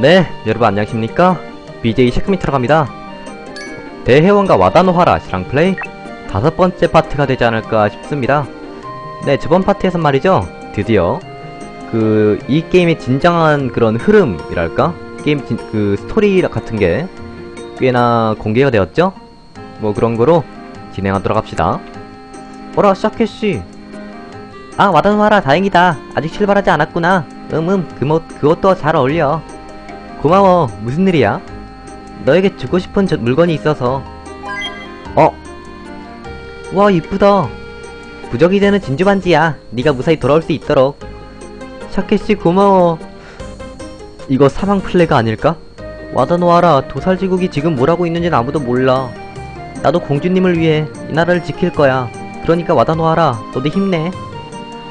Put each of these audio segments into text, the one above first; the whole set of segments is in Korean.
네, 여러분 안녕하십니까? BJ 셰크미트라고 합니다. 대회원과 와다노하라 시랑 플레이 다섯 번째 파트가 되지 않을까 싶습니다. 네, 저번 파트에서 말이죠. 드디어 그 이 게임의 진정한 그런 흐름이랄까? 게임 진, 그 스토리 같은 게 꽤나 공개가 되었죠? 뭐 그런 거로 진행하도록 합시다. 어라, 샤케씨. 아, 와다노하라 다행이다. 아직 출발하지 않았구나. 음음, 그, 뭐, 그것도 잘 어울려. 고마워. 무슨 일이야? 너에게 주고 싶은 저 물건이 있어서. 어? 와, 이쁘다. 부적이 되는 진주 반지야. 네가 무사히 돌아올 수 있도록. 샤케씨 고마워. 이거 사망 플래가 아닐까? 와다노아라, 도살지국이 지금 뭘 하고 있는지는 아무도 몰라. 나도 공주님을 위해 이 나라를 지킬 거야. 그러니까 와다노아라, 너도 힘내.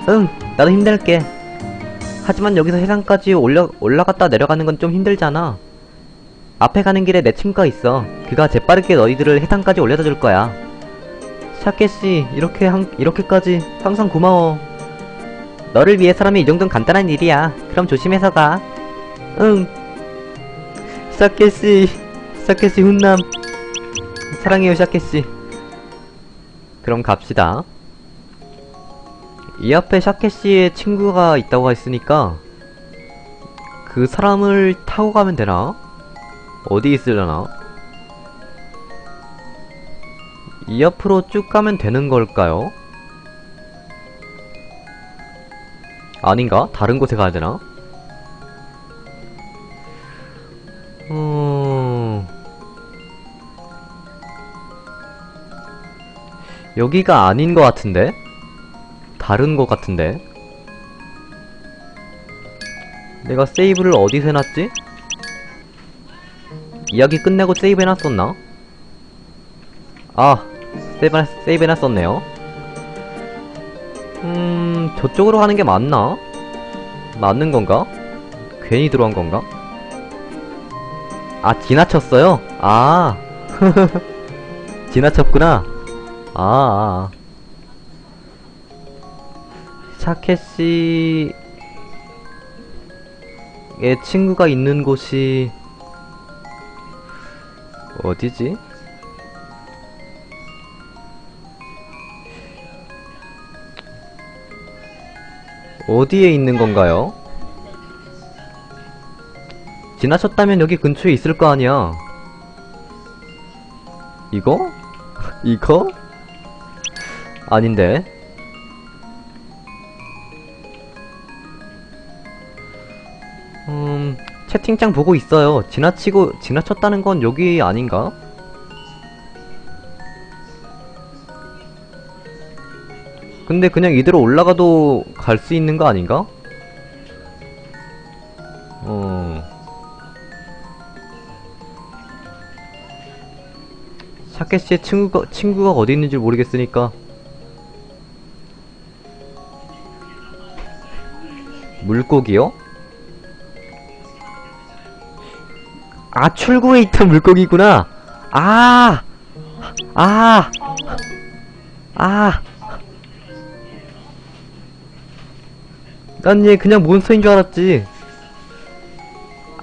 응, 나도 힘낼게. 하지만 여기서 해상까지 올려, 올라갔다 내려가는 건 좀 힘들잖아. 앞에 가는 길에 내 친구가 있어. 그가 재빠르게 너희들을 해상까지 올려다 줄 거야. 샤케씨, 이렇게 한, 이렇게까지 항상 고마워. 너를 위해서라면 이 정도는 간단한 일이야. 그럼 조심해서 가. 응. 샤케씨, 샤케씨 훈남. 사랑해요, 샤케씨. 그럼 갑시다. 이 앞에 샤케씨의 친구가 있다고 했으니까 그 사람을 타고 가면 되나? 어디 있으려나? 이 앞으로 쭉 가면 되는 걸까요? 아닌가? 다른 곳에 가야 되나? 어... 여기가 아닌 것 같은데? 다른 것 같은데? 내가 세이브를 어디서 해놨지? 이야기 끝내고 세이브 해놨었나? 아, 세이브, 세이브 해놨었네요. 음, 저쪽으로 가는 게 맞나? 맞는 건가? 괜히 들어간 건가? 아, 지나쳤어요? 아, 지나쳤구나. 아, 아. 샤케씨의 친구가 있는 곳이 어디지? 어디에 있는 건가요? 지나쳤다면 여기 근처에 있을 거 아니야. 이거? 이거? 아닌데. 채팅창 보고 있어요. 지나치고, 지나쳤다는 건 여기 아닌가? 근데 그냥 이대로 올라가도 갈 수 있는 거 아닌가? 어. 샤케씨의 친구가, 친구가 어디 있는지 모르겠으니까. 물고기요? 아, 출구에 있던 물고기구나. 아, 아, 아. 난 얘 그냥 몬스터인 줄 알았지.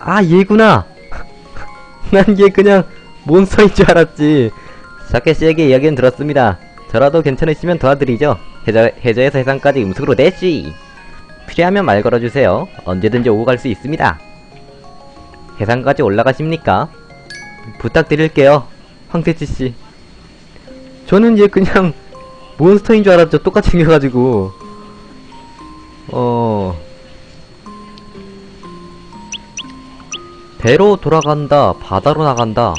아, 얘구나. 난 얘 그냥 몬스터인 줄 알았지. 사케 씨에게 이야기는 들었습니다. 저라도 괜찮으시면 도와드리죠. 해저, 해저에서 해상까지 음식으로 대시. 필요하면 말 걸어주세요. 언제든지 오고 갈 수 있습니다. 해상까지 올라가십니까? 부탁드릴게요. 황태치씨. 저는 얘 그냥 몬스터인 줄 알았죠. 똑같이 생겨가지고. 어. 배로 돌아간다. 바다로 나간다.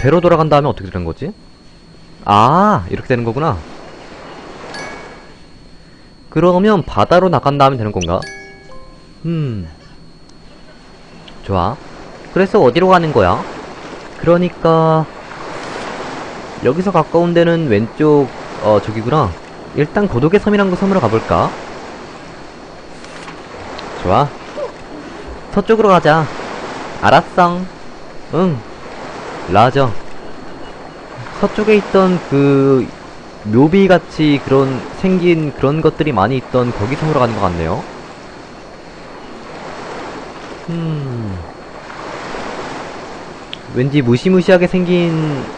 배로 돌아간다 하면 어떻게 되는 거지? 아, 이렇게 되는 거구나. 그러면 바다로 나간다 하면 되는 건가? 음. 좋아. 그래서 어디로 가는 거야? 그러니까 여기서 가까운 데는 왼쪽 어 저기구나. 일단 고독의 섬이란 그 섬으로 가볼까? 좋아. 서쪽으로 가자. 알았어. 응. 라저. 서쪽에 있던 그 묘비같이 그런 생긴 그런 것들이 많이 있던 거기 섬으로 가는 것 같네요. 음. 왠지 무시무시하게 생긴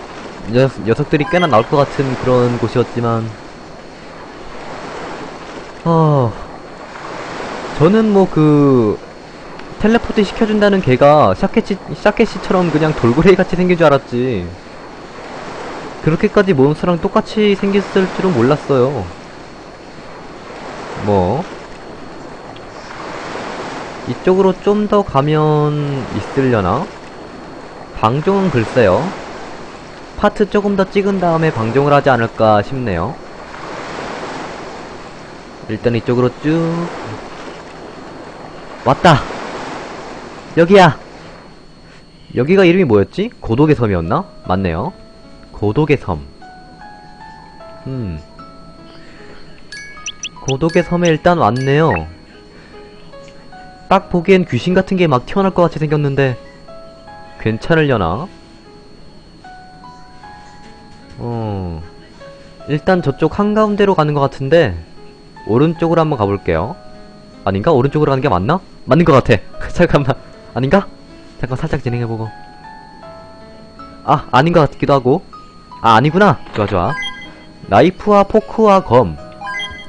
녀, 녀석들이 꽤나 나올 것 같은 그런 곳이었지만 어 저는 뭐 그 텔레포트 시켜준다는 걔가 샤케치, 샤케시처럼 그냥 돌고래기 같이 생긴 줄 알았지. 그렇게까지 몬스터랑 똑같이 생겼을 줄은 몰랐어요. 뭐? 이쪽으로 좀 더 가면 있으려나? 방종은 글쎄요. 파트 조금 더 찍은 다음에 방종을 하지 않을까 싶네요. 일단 이쪽으로 쭉. 왔다! 여기야! 여기가 이름이 뭐였지? 고독의 섬이었나? 맞네요. 고독의 섬. 음. 고독의 섬에 일단 왔네요. 딱 보기엔 귀신 같은 게 막 튀어나올 것 같이 생겼는데 괜찮으려나? 어... 일단 저쪽 한가운데로 가는 것 같은데 오른쪽으로 한번 가볼게요 아닌가? 오른쪽으로 가는 게 맞나? 맞는 것 같아 잠깐만 아닌가? 잠깐 살짝 진행해보고 아 아닌 것 같기도 하고 아 아니구나 좋아 좋아 나이프와 포크와 검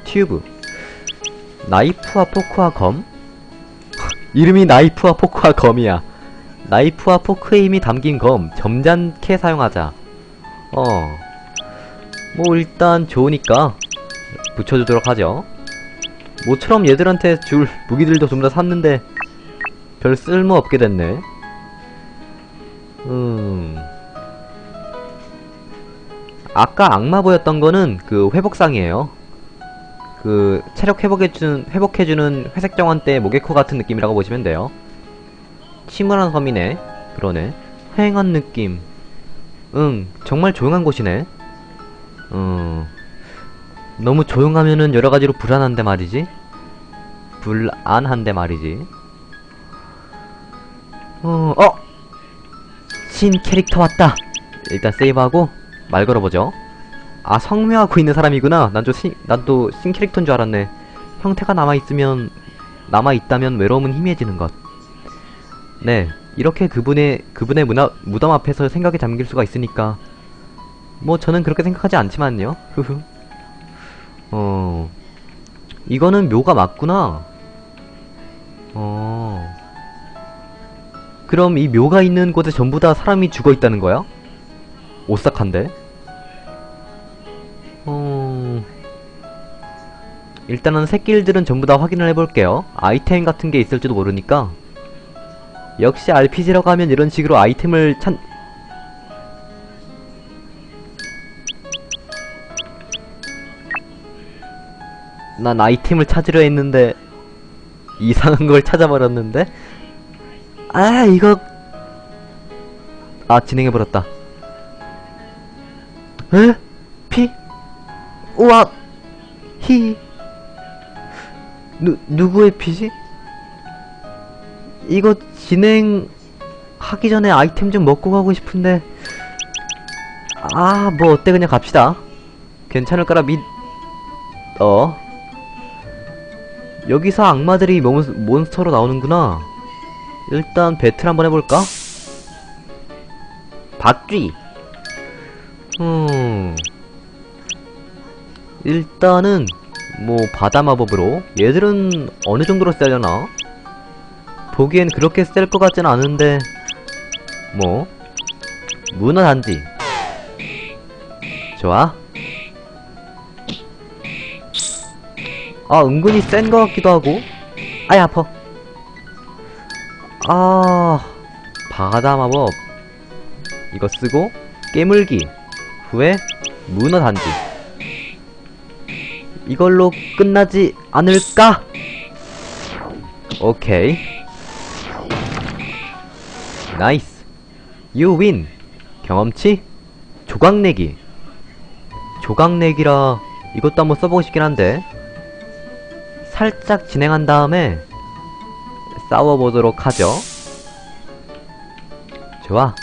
튜브 나이프와 포크와 검? 이름이 나이프와 포크와 검이야 나이프와 포크의 힘이 담긴 검 점잖게 사용하자. 어. 뭐 일단 좋으니까 붙여주도록 하죠. 모처럼 얘들한테 줄 무기들도 좀 더 샀는데 별 쓸모 없게 됐네. 음. 아까 악마 보였던 거는 그 회복상이에요. 그 체력 회복해주는 회복해주는 회색 정원 때 모게코 같은 느낌이라고 보시면 돼요. 침울한 섬이네. 그러네. 휑한 느낌. 응, 정말 조용한 곳이네. 음, 너무 조용하면은 여러 가지로 불안한데 말이지. 불안한데 말이지. 어, 어, 신 캐릭터 왔다. 일단 세이브하고 말 걸어보죠. 아 성묘하고 있는 사람이구나. 난또난또 신 캐릭터인 줄 알았네. 형태가 남아 있으면 남아 있다면 외로움은 희미해지는 것. 네, 이렇게 그분의 그분의 문화, 무덤 앞에서 생각에 잠길 수가 있으니까 뭐 저는 그렇게 생각하지 않지만요. 어, 이거는 묘가 맞구나. 어. 그럼 이 묘가 있는 곳에 전부 다 사람이 죽어 있다는 거야? 오싹한데? 어... 일단은 새끼들은 전부 다 확인을 해볼게요. 아이템 같은 게 있을지도 모르니까. 역시 RPG라고 하면 이런 식으로 아이템을 찾... 난 아이템을 찾으려 했는데 이상한 걸 찾아버렸는데 아 이거 아 진행해버렸다 에? 피? 우와 히 누, 누구의 피지? 이거 진행하기 전에 아이템 좀 먹고 가고 싶은데. 아 뭐 어때? 그냥 갑시다. 괜찮을 거라 믿... 어? 여기서 악마들이 몬, 몬스터로 나오는구나. 일단 배틀 한번 해볼까? 박쥐. 음... 일단은 뭐 바다 마법으로. 얘들은 어느 정도로 세려나? 보기엔 그렇게 셀 것 같진 않은데. 뭐? 문어 단지 좋아? 아 은근히 센 것 같기도 하고. 아이 아파. 아 바다 마법. 이거 쓰고 깨물기. 후에 문어 단지 이걸로 끝나지 않을까? 오케이 나이스. Win. 경험치? 조각내기. 조각내기라 이것도 한번 써보고 싶긴 한데 살짝 진행한 다음에 싸워보도록 하죠. 좋아.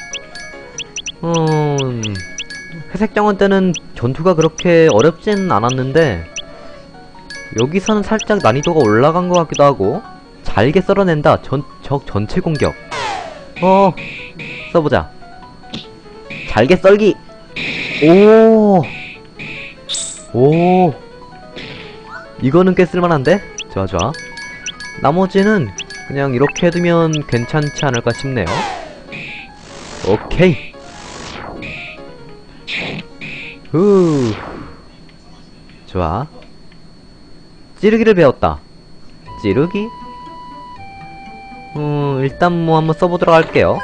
음... 회색 정원 때는 전투가 그렇게 어렵진 않았는데 여기서는 살짝 난이도가 올라간 것 같기도 하고 잘게 썰어낸다. 전, 적 전체 공격 어 써보자 잘게 썰기 오 오. 이거는 꽤 쓸만한데? 좋아, 좋아. 나머지는 그냥 이렇게 해두면 괜찮지 않을까 싶네요. 오케이. 후. 좋아. 찌르기를 배웠다. 찌르기? 음, 일단 뭐 한번 써보도록 할게요.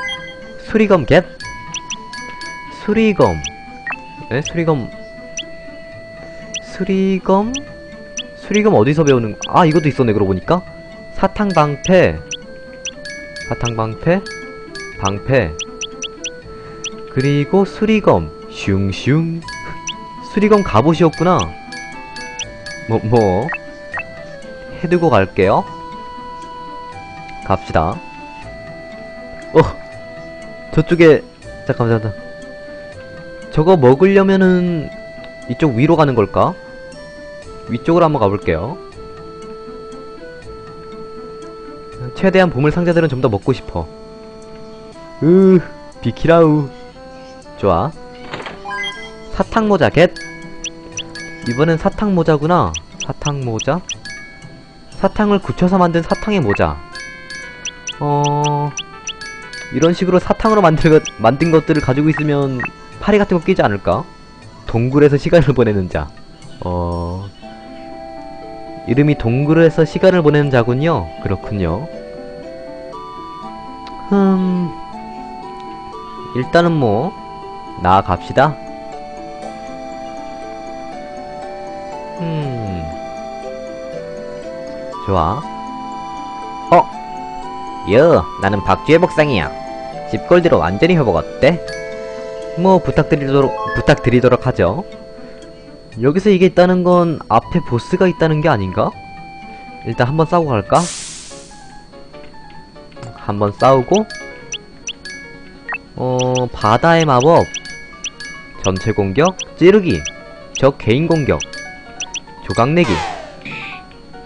수리검 겟. 수리검. 에? 수리검. 수리검? 수리검 어디서 배우는, 아, 이것도 있었네, 그러고 보니까. 사탕방패. 사탕방패. 방패. 그리고 수리검. 슝슝. 수리검 갑옷이었구나. 뭐, 뭐. 해두고 갈게요. 갑시다. 어! 저쪽에, 잠깐만, 잠깐만. 저거 먹으려면은, 이쪽 위로 가는 걸까? 위쪽으로 한번 가볼게요. 최대한 보물 상자들은 좀 더 먹고 싶어. 으, 비키라우. 좋아. 사탕 모자 겟. 이번엔 사탕 모자구나. 사탕 모자. 사탕을 굳혀서 만든 사탕의 모자. 어, 이런 식으로 사탕으로 것, 만든 것들을 가지고 있으면 파리 같은 거 끼지 않을까? 동굴에서 시간을 보내는 자. 어, 이름이 동굴에서 시간을 보내는 자군요. 그렇군요. 음, 일단은 뭐, 나아갑시다. 음, 좋아. 어, 여, 나는 박쥐의 복상이야. 집골디로 완전히 회복 어때? 뭐 부탁드리도록 부탁드리도록 하죠. 여기서 이게 있다는 건 앞에 보스가 있다는 게 아닌가? 일단 한번 싸우고 갈까? 한번 싸우고 어 바다의 마법 전체 공격 찌르기 적 개인 공격 조각 내기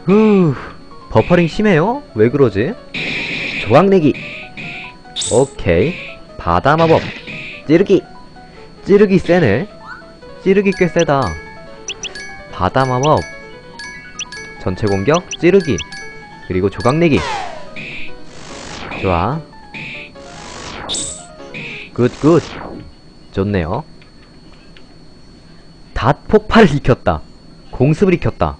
후 버퍼링 심해요? 왜 그러지? 조각내기. 오케이. 바다 마법. 찌르기. 찌르기 세네 찌르기 꽤 세다. 바다 마법. 전체 공격 찌르기. 그리고 조각내기. 좋아. 굿굿. 좋네요. 닷 폭발을 익혔다. 공습을 익혔다.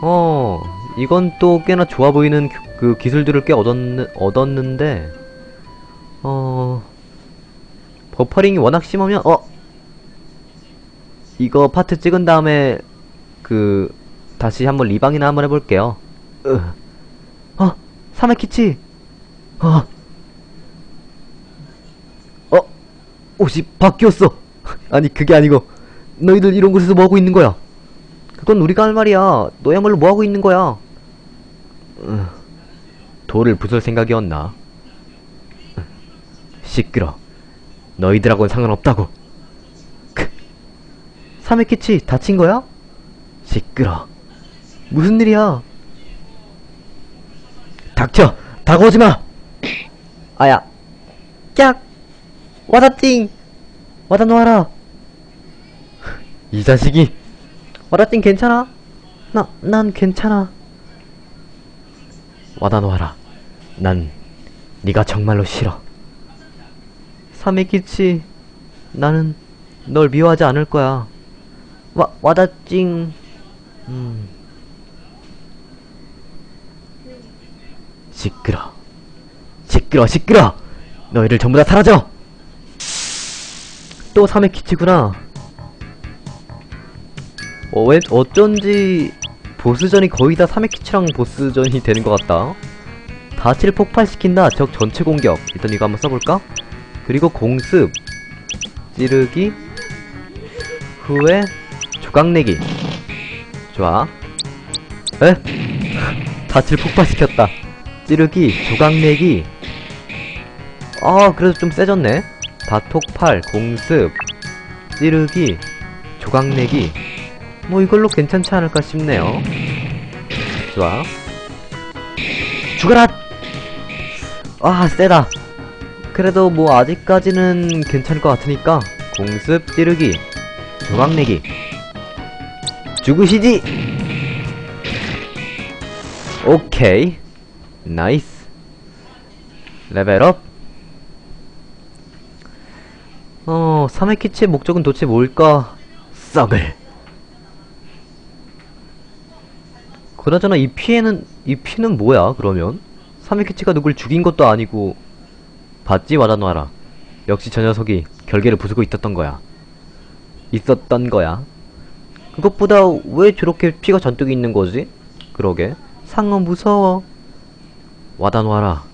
어 이건 또 꽤나 좋아 보이는 그- 그 기술들을 꽤 얻었는, 얻었는데 어 버퍼링이 워낙 심하면 어 이거 파트 찍은 다음에 그 다시 한번 리방이나 한번 해볼게요. 으. 어 사메키치. 어. 어 옷이 바뀌었어. 아니 그게 아니고 너희들 이런 곳에서 뭐 하고 있는 거야? 그건 우리가 할 말이야. 너야말로 뭐 하고 있는 거야? 으. 돌을 부술 생각이었나? 으. 시끄러. 너희들하고는 상관없다고. 크. 사메키치 다친 거야? 시끄러. 무슨 일이야? 닥쳐! 다가오지 마! 아야. 깍! 와다띵! 와다 놓아라! 이 자식이! 와다띵 괜찮아? 나, 난 괜찮아. 와다 놓아라. 난, 네가 정말로 싫어. 사메키치, 나는 널 미워하지 않을 거야. 와, 와다찡. 음. 시끄러. 시끄러, 시끄러! 너희들 전부 다 사라져! 또 사메키치구나. 어, 왜, 어쩐지, 보스전이 거의 다 사메키치랑 보스전이 되는 것 같다. 다치를 폭발시킨다. 적 전체 공격. 일단 이거 한번 써볼까? 그리고 공습. 찌르기. 후에, 조각내기. 좋아. 에? 다치를 폭발시켰다. 찌르기, 조각내기. 아, 그래도 좀 세졌네. 다톡팔, 공습, 찌르기, 조각내기. 뭐 이걸로 괜찮지 않을까 싶네요. 좋아. 아, 세다. 그래도 뭐 아직까지는 괜찮을 것 같으니까 공습 찌르기 조각 내기. 죽으시지! 오케이. 나이스. 레벨업. 어 3회 키치의 목적은 도대체 뭘까? 썩을. 그나저나 이 피해는 이 피는 뭐야 그러면 3회 키치가 누굴 죽인 것도 아니고 봤지 와다노아라? 역시 저 녀석이 결계를 부수고 있었던 거야. 있었던 거야. 그것보다 왜 저렇게 피가 잔뜩 있는 거지? 그러게. 상어 무서워. 와다노아라.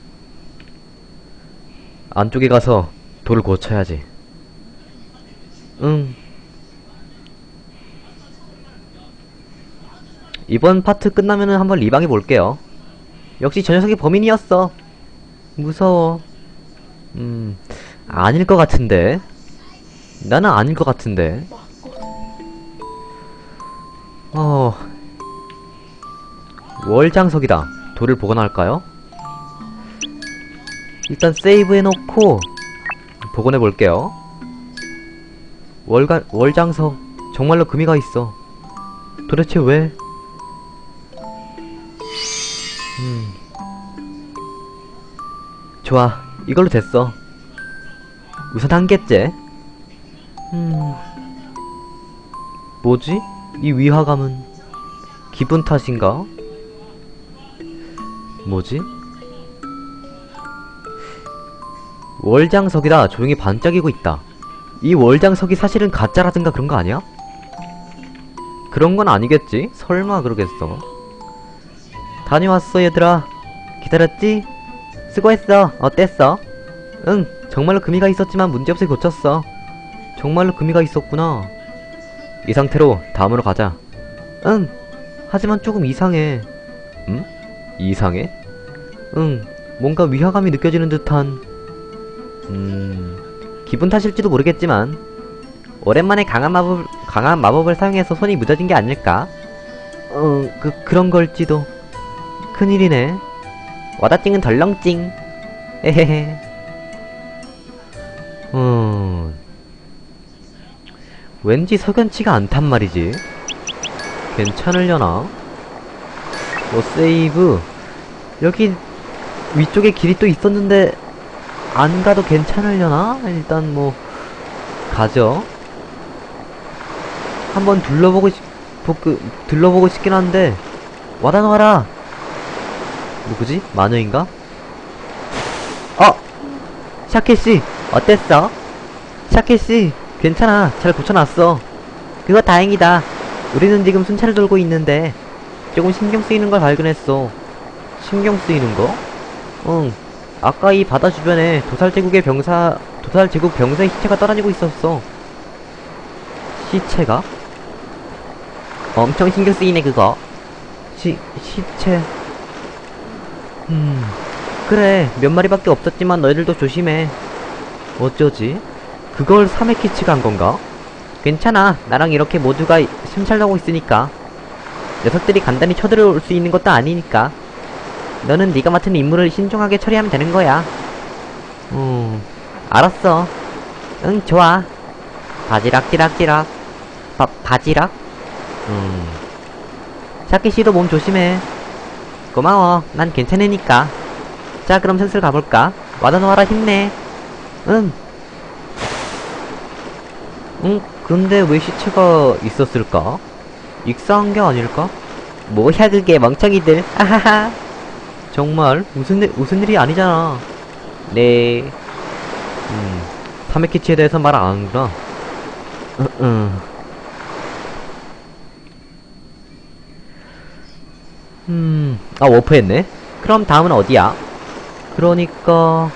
안쪽에 가서 돌을 고쳐야지. 응. 이번 파트 끝나면은 한번 리방해 볼게요 역시 저 녀석이 범인이었어 무서워 음, 아닐 것 같은데. 나는 아닐 것 같은데. 어, 월장석이다. 돌을 복원할까요? 일단 세이브 해놓고 복원해 볼게요. 월가, 월장석 정말로 금이가 있어. 도대체 왜? 좋아. 이걸로 됐어. 우선 한 개째. 음. 뭐지? 이 위화감은 기분 탓인가? 뭐지? 월장석이다. 조용히 반짝이고 있다. 이 월장석이 사실은 가짜라든가 그런 거 아니야? 그런 건 아니겠지? 설마 그러겠어. 다녀왔어, 얘들아. 기다렸지? 수고했어. 어땠어? 응, 정말로 금이가 있었지만 문제없이 고쳤어. 정말로 금이가 있었구나. 이 상태로 다음으로 가자. 응, 하지만 조금 이상해. 응? 이상해? 응, 뭔가 위화감이 느껴지는 듯한. 음, 기분 탓일지도 모르겠지만, 오랜만에 강한 마법, 강한 마법을 사용해서 손이 무뎌진 게 아닐까? 어, 그, 그런 걸지도. 큰일이네. 와다찡은 덜렁찡. 헤헤헤. 음. 왠지 석연치가 않단 말이지. 괜찮으려나? 뭐 세이브. 여기 위쪽에 길이 또 있었는데 안 가도 괜찮으려나? 일단 뭐 가죠. 한번 둘러보고 싶, 그, 둘러보고 싶긴 한데 와다 놔라. 누구지? 마녀인가? 어! 샤케씨, 어땠어? 샤케씨, 괜찮아. 잘 고쳐놨어. 그거 다행이다. 우리는 지금 순찰을 돌고 있는데, 조금 신경 쓰이는 걸 발견했어. 신경 쓰이는 거? 응. 아까 이 바다 주변에 도살 제국의 병사, 도살 제국 병사의 시체가 떠다니고 있었어. 시체가? 엄청 신경 쓰이네, 그거. 시, 시체. 음, 그래. 몇 마리밖에 없었지만 너희들도 조심해. 어쩌지? 그걸 사메키치가 한 건가? 괜찮아. 나랑 이렇게 모두가 심찰하고 있으니까. 녀석들이 간단히 쳐들어올 수 있는 것도 아니니까. 너는 네가 맡은 임무를 신중하게 처리하면 되는 거야. 음, 알았어. 응, 좋아. 바지락 지락 지락. 바, 바지락? 음. 샤키 씨도 몸 조심해. 고마워. 난 괜찮으니까. 자, 그럼 슬슬 가볼까? 와다노아라 힘내. 응. 응, 근데 왜 시체가 있었을까? 익사한 게 아닐까? 뭐야 그게 멍청이들. 하하하. 정말 무슨 일, 무슨 일이 아니잖아. 네. 음, 사메키치에 대해서 말 안 하는구나. 응, 응. 음, 아, 워프 했네? 그럼 다음은 어디야? 그러니까,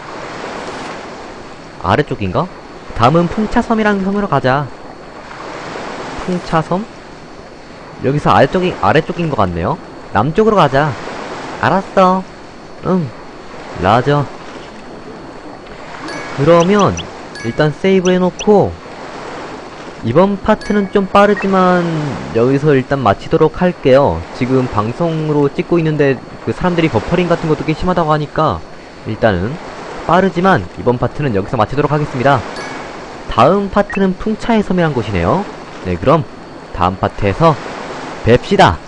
아래쪽인가? 다음은 풍차섬이라는 섬으로 가자. 풍차섬? 여기서 아래쪽이, 아래쪽인 것 같네요? 남쪽으로 가자. 알았어. 응. 라저. 그러면, 일단 세이브 해놓고, 이번 파트는 좀 빠르지만 여기서 일단 마치도록 할게요. 지금 방송으로 찍고 있는데 그 사람들이 버퍼링 같은 것도 꽤 심하다고 하니까 일단은 빠르지만 이번 파트는 여기서 마치도록 하겠습니다. 다음 파트는 풍차의 섬이란 곳이네요. 네, 그럼 다음 파트에서 뵙시다.